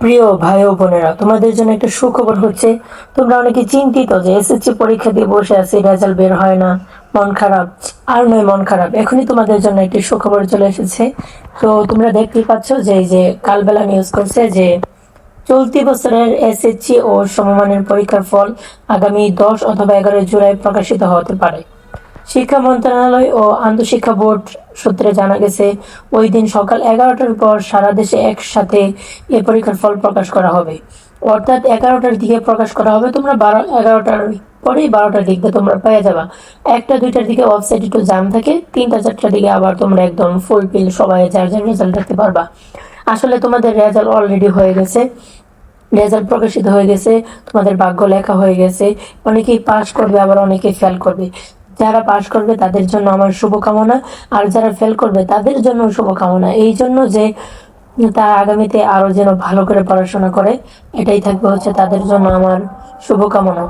প্রিয় ভাই ও বোনেরা, তোমাদের জন্য একটা সুখবর হচ্ছে, তোমরা অনেকে চিন্তিত যে এসএসসি পরীক্ষা দিয়ে বসে আছি, রেজাল্ট বের হয় না, মন খারাপ, আর নয় মন খারাপ। এখনই তোমাদের জন্য একটি সুখবর চলে এসেছে। তো তোমরা দেখতেই পাচ্ছ যে যে কালবেলা নিউজ করছে যে, চলতি বছরের এসএসসি ও সমমানের পরীক্ষার ফল আগামী দশ অথবা এগারো জুলাই প্রকাশিত হতে পারে। শিক্ষা মন্ত্রণালয় ও আন্তঃশিক্ষা বোর্ড সূত্রে জানা গেছে, ওই দিন সকাল এগারোটার পর সারা দেশে একসাথে এ পরীক্ষার ফল প্রকাশ করা হবে। অর্থাৎ এগারোটার দিকে প্রকাশ করা হবে। তোমরা বারো, এগারোটার পরেই বারোটার দিকে তোমরা পেয়ে যাবা। একটা, দুইটার দিকে ওয়েবসাইট একটু জাম থাকে, তিনটা, চারটার দিকে আবার তোমরা একদম ফুল পিল সবাই যার যার রেজাল্ট দেখতে পারবা। আসলে তোমাদের রেজাল্ট অলরেডি হয়ে গেছে। রেজাল্ট প্রকাশিত হয়ে গেছে, তোমাদের ভাগ্য লেখা হয়ে গেছে। অনেকেই পাস করবে, আবার অনেকেই ফেল করবে। যারা পাশ করবে তাদের জন্য আমার শুভকামনা, আর যারা ফেল করবে তাদের জন্য শুভকামনা। এই জন্য যে তারা আগামীতে আরও যেন ভালো করে পড়াশোনা করে, এটাই থাকবে হচ্ছে তাদের জন্য আমার শুভকামনা।